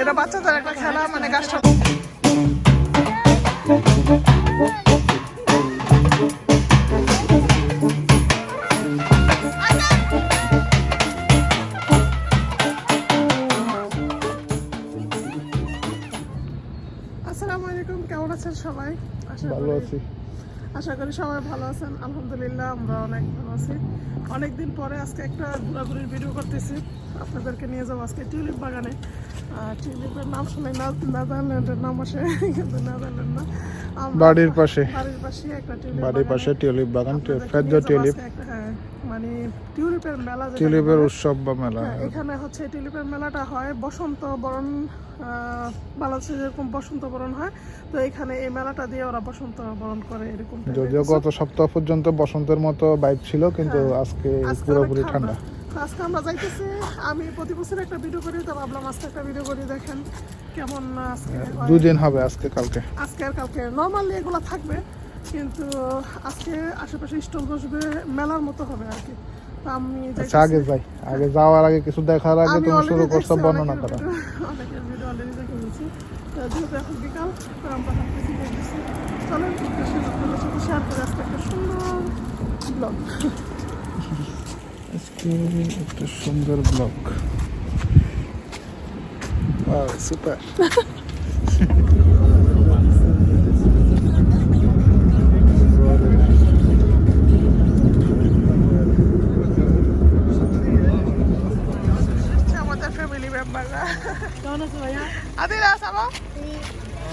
এটা বাচ্চাদের একটা খেলা মানে গাছটা আসসালামু আলাইকুম কেমন আছেন সবাই? ভালো আছি। আশা করি সবাই ভালো আছেন। আলহামদুলিল্লাহ আমরা অনেক ভালো আছি। অনেকদিন পরে আজকে একটা ঘোরাঘুরির ভিডিও করতেছি। আপনাদেরকে নিয়ে যাব আজকে টিউলিপ বাগানে। টিউলিপের নাম শুনে না- নেদারল্যান্ডের নাম আসে কিন্তু নেদারল্যান্ড না। বাড়ির পাশে। বাড়ির পাশে একটা টিউলিপ বাড়ির পাশে টিউলিপ বাগান ফেদ্দ টিউলিপ। হ্যাঁ, মানে টিউলিপের মেলা টিউলিপের উৎসব বা মেলা হ্যাঁ, এখানে হচ্ছে টিউলিপের মেলাটা হয় বসন্ত বরণ বাংলাদেশে যেরকম বসন্ত বরণ হয় তো এখানে এই মেলাটা দিয়ে ওরা বসন্ত বরণ করে এরকম যদিও গত সপ্তাহ পর্যন্ত বসন্তের মতো বাইক ছিল কিন্তু হ্যাঁ। আজকে আজকে পুরোপুরি ঠান্ডা। আজকে আমরা যাইতেছি আমি প্রতি বছর একটা ভিডিও করি তো ভাবলাম আজকে একটা ভিডিও করি দেখেন কেমন আজকে দুদিন হবে আজকে কালকে। আজকে আর কালকে। নর্মালি এগুলো থাকবে কিন্তু আজকে আশেপাশে স্টল বসবে মেলার মতো হবে আর কি। আমি আচ্ছা আগে যাই। আগে যাওয়ার আগে কিছু দেখার আগে তুমি শুরু করছ বর্ণনা করা। অনেকের ভিডিও অলরেডি দেখে নিয়েছি। যেহেতু এখন বিকাল আমরা হাঁটতেছি দেখতেছি। চলেন একটা সুন্দর আপনাদের সাথে শেয়ার করে আজকে একটা সুন্দর ব্লগ আজকে একটা সুন্দর ব্লগ সুপার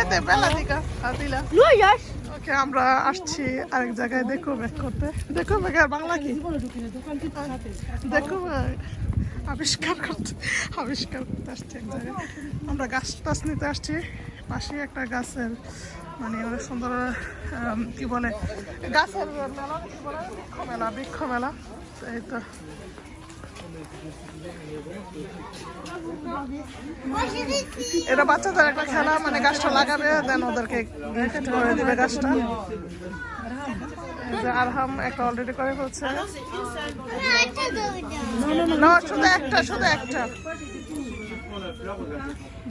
এতে বেলা দিকা ওকে আমরা আসছি আরেক জায়গায় দেখো ব্যাক করতে। দেখো ব্যাগ আর বাংলা কি? দেখো ব্যাগ আবিষ্কার করতে আবিষ্কার করতে আসছি এক জায়গায়। আমরা গাছ টাছ নিতে আসছি পাশে একটা গাছের মানে অনেক সুন্দর কি বলে গাছের মেলা কি বলে? বৃক্ষ মেলা বৃক্ষ মেলা এই তো এটা বাচ্চাদের একটা খেলা মানে গাছটা লাগাবে দেন ওদেরকে গিফট করে দিবে গাছটা। আরহাম একটা অলরেডি করে হচ্ছে না, শুধু একটা শুধু একটা।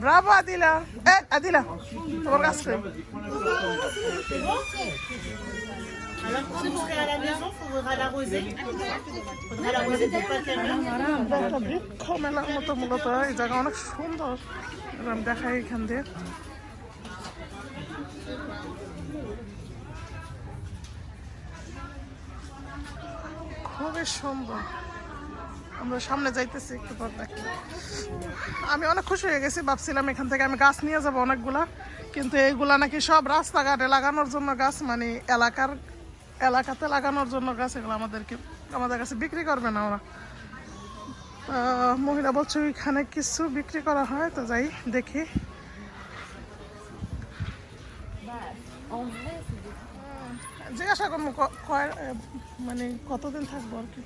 ব্রাভো, আদিলা। এ, আদিলা, তোমার গাছ কই? Si vous serez à la maison, il faudra l'arroser. Il faudra l'arroser pour pas qu'elle meure. বৃক্ষ মেলার মতো মূলত এই জায়গা অনেক সুন্দর এরকম দেখাই এখান দিয়ে খুবই সুন্দর আমরা সামনে যাইতেছি একটু পর দেখি আমি অনেক খুশি হয়ে গেছি ভাবছিলাম এখান থেকে আমি গাছ নিয়ে যাব অনেকগুলা কিন্তু এইগুলা নাকি সব রাস্তাঘাটে লাগানোর জন্য গাছ মানে এলাকার এলাকাতে লাগানোর জন্য গাছ এগুলো আমাদেরকে, আমাদের কাছে বিক্রি করবে না ওরা। মহিলা বলছে ওইখানে কিছু বিক্রি করা হয়, তো যাই দেখি। জিজ্ঞাসা করব কয় মানে কতদিন থাকব আর কি।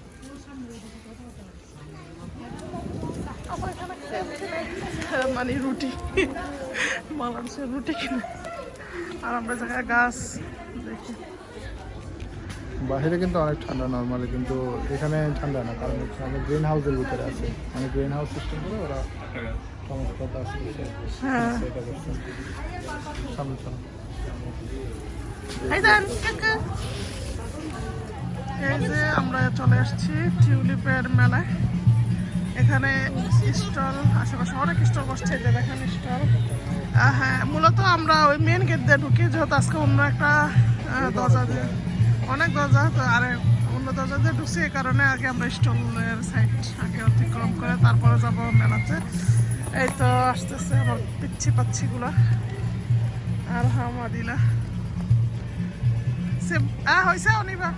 মানে রুটি বাংলাদেশের রুটি কিনে। আর আমরা জায়গায় গাছ দেখি। বাইরে কিন্তু অনেক ঠান্ডা নর্মালি কিন্তু এখানে ঠান্ডা না কারণ হচ্ছে আমরা গ্রিন হাউসের ভিতরে আছে। মানে গ্রিন হাউস সিস্টেম করে ওরা সমস্ত গাছ হ্যাঁ। সামনে চলো। এই যে আমরা চলে আসছি টিউলিপের মেলায়। এখানে স্টল আশেপাশে অনেক স্টল বসছে যে দেখেন স্টল। হ্যাঁ মূলত আমরা ওই মেন গেট দিয়ে ঢুকি যেহেতু আজকে অন্য একটা দরজা দিয়ে। অনেক দরজা আর অন্য দরজা দিয়ে ঢুকছি, এই কারণে আগে আমরা স্টলের সাইড আগে অতিক্রম করে তারপরে যাব মেলাতে। এই তো আসতেছে আমার পিচ্ছি পাচ্ছিগুলা। আর হামাদিলা সে আ হয়েছে অনিবা।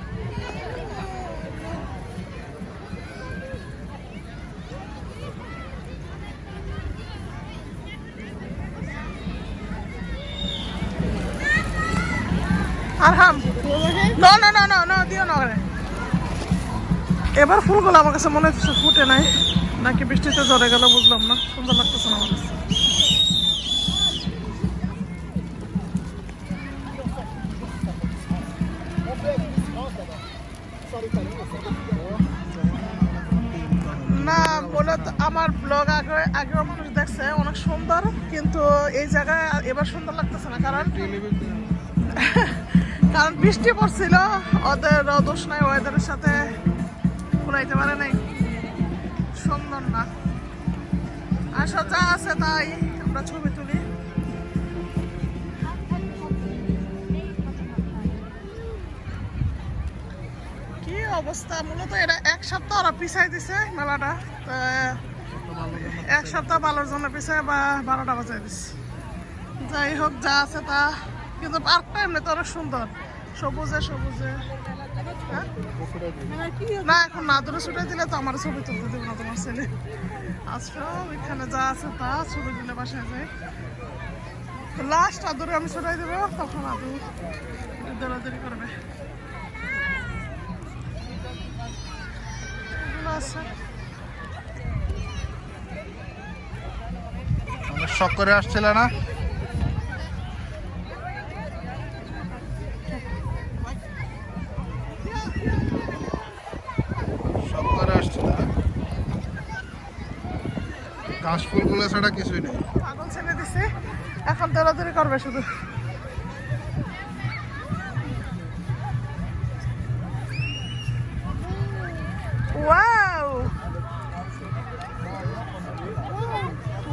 আরহাম না না না না না দিও না এবার ফুলগুলো আমার কাছে মনে হচ্ছে ফুটে নাই। নাকি বৃষ্টিতে ঝরে গেল বুঝলাম না সুন্দর লাগতেছে না আমার কাছে। না মূলত আমার ব্লগ আগে আগে মানুষ দেখছে অনেক সুন্দর কিন্তু এই জায়গায় এবার সুন্দর লাগতেছে না কারণ কারণ বৃষ্টি পড়ছিল, ওদের দোষ নাই ওয়েদারের সাথে ঘুরাইতে পারে নাই। সুন্দর না। আসলে যা আছে তাই আমরা ছবি তুলি। কি অবস্থা? মূলত এটা এক সপ্তাহ ওরা পিছাই দিছে মেলাটা এক সপ্তাহ ভালোর জন্য পিছাই বা বারোটা বাজাই দিছে। যাই হোক, যা আছে তা কিন্তু পার্কটা এমনি তো অনেক সুন্দর। সবুজে সবুজে। হ্যাঁ? না, এখন না দূরে ছুটে দিলে তো আমার ছবি তুলতে দেবো না তোমার ছেলে। আসো এখানে যা আছে তা ছবি তুলে বাসায় যাই। লাস্ট আদরে আমি ছুটাই দেবো, তখন আদু দৌড়াদৌড়ি করবে। শখ করে আসছিল না শখ করে আসছিল না ঘাস ফুলগুলো ছাড়া কিছুই নেই এখন করবে শুধু!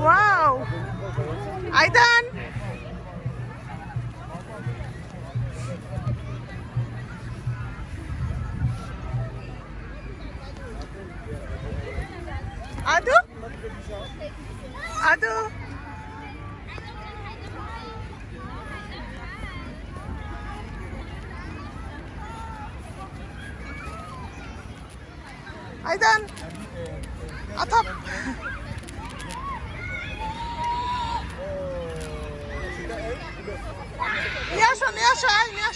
Wow! Aidan! Adu? Adu? Aidan! Atap! নিয়ে আসো নিয়ে আসো আয় নিয়ে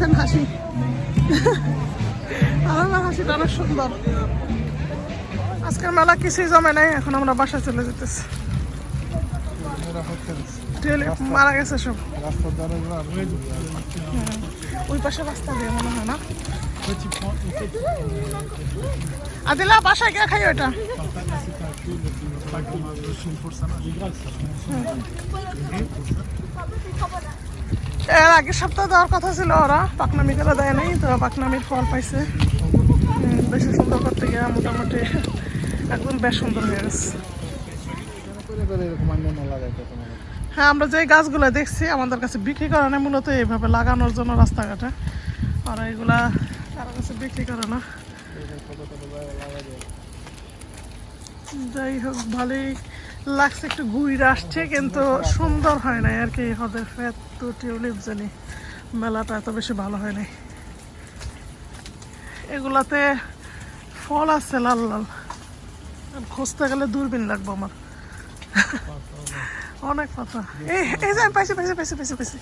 দেখেন হাসি। আমার হাসিটা অনেক সুন্দর। আজকের মেলা কিছুই জমে নাই এখন আমরা বাসায় চলে যেতেছি। মারা গেছে সব। যাবে। ওই পাশে রাস্তা দিয়ে মনে হয় না? আদিলা বাসায় গিয়ে খাই ওটা এর আগের সপ্তাহে দেওয়ার কথা ছিল ওরা। পাকনামি করে দেয় নাই, তো পাকনামির ফল পাইছে। বেশি সুন্দর করতে গিয়ে মোটামুটি একদম বেশ সুন্দর হয়ে গেছে। হ্যাঁ আমরা যে গাছগুলো দেখছি, আমাদের কাছে বিক্রি করে না, মূলত এইভাবে লাগানোর জন্য রাস্তাঘাটে। আর এগুলা কারও কাছে বিক্রি করে না। যাই হোক, ভালোই লাগছে একটু ঘুরে আসছে, কিন্তু সুন্দর হয় নাই আর কি ওদের ফেত, তো টিউলিপ জানি মেলাটা এত বেশি ভালো হয় নাই। এগুলাতে ফল আছে লাল লাল। খুঁজতে গেলে দূরবীন লাগবো আমার। অনেক পাতা। এই যে, পাইছি পাইছি পাইছি পাইছি পাইছি।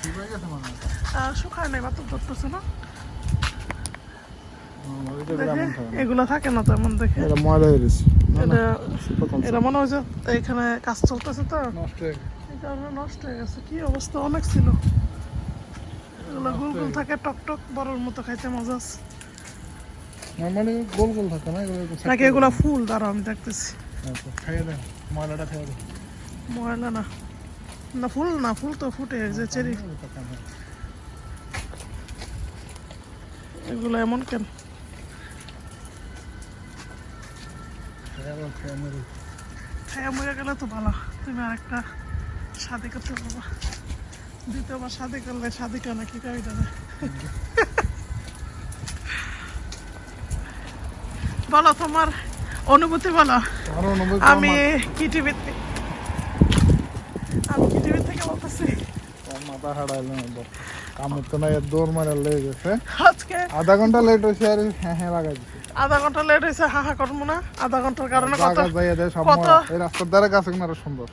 শুকায় নাই বাতর ধরতেছে না হুম, ওইটা দেখে গ্রামীণ থাকে না। এগুলো থাকে না তেমন দেখে। এটা ময়লা হয়ে গেছে। এটা এটা মনে হয় যে এখানে কাজ চলতেছে তো। নষ্ট হয়ে গেছে। এই কারণে নষ্ট হয়ে গেছে। কি অবস্থা? অনেক ছিল। এগুলো গোল গোল থাকে টক টক বড়র মতো খাইতে মজা আছে। নর্মালি গোল গোল থাকে না এগুলো নাকি এগুলা ফুল? দ্বারা আমি দেখতেছি। আচ্ছা, খাইয়ে দেন। ময়লাটা খাইয়ে দেন। ময়লা না। না ফুল না ফুল তো ফুটে যে চেরি। এগুলো এমন কেন? খাইয়া মরে গেলে তো ভালো। তুমি আরেকটা শাদি করতে পারবা। দ্বিতীয়বার শাদি করলে শাদি কেন কি করি যাবে বলো তোমার অনুভূতি বলো। আমি কি টিভিতে আমি কি টিভি থেকে বলতেছি? মাথা হারাইলো কাম তো। না দৌড় মারা লেগে গেছে। আজকে আধা ঘণ্টা লেট হয়েছে আর হ্যাঁ হ্যাঁ লাগাই দিচ্ছে আধা ঘণ্টা লেট হয়েছে হাহা করব না। আধা ঘণ্টার কারণে কত এই রাস্তার ধারে গাছ আরও সুন্দর।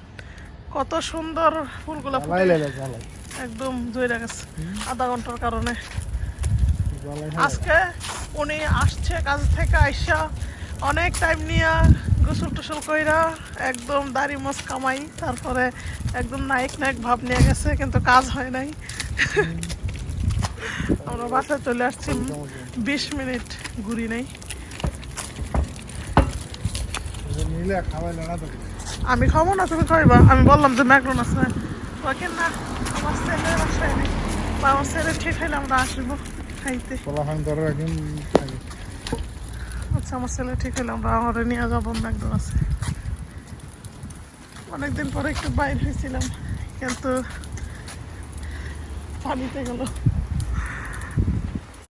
কত সুন্দর ফুলগুলো একদম জয়রা গেছে। আধা ঘণ্টার কারণে। আজকে উনি আসছে কাজ থেকে আইসা অনেক টাইম নিয়ে গোসল টোসল কইরা একদম দাড়ি মাছ কামাই তারপরে একদম নায়ক নায়ক ভাব নিয়ে গেছে কিন্তু কাজ হয় নাই। আমরা বাসায় চলে আসছি। বিশ মিনিট ঘুরি নেই নিলে খাওয়াইলে না তো আমি খাব না তুমি খাইবা। আমি বললাম যে ম্যাকডোন আছে। ওকে না আমার ছেলে বাসায় নেই। বা আমার ছেলে ঠিক হইলে আমরা আসব খাইতে। আচ্ছা আমার ছেলে ঠিক হইলে আমরা আমার নিয়ে যাব ম্যাকডোন আছে অনেকদিন পরে একটু বাইর হয়েছিলাম কিন্তু পানিতে গেল।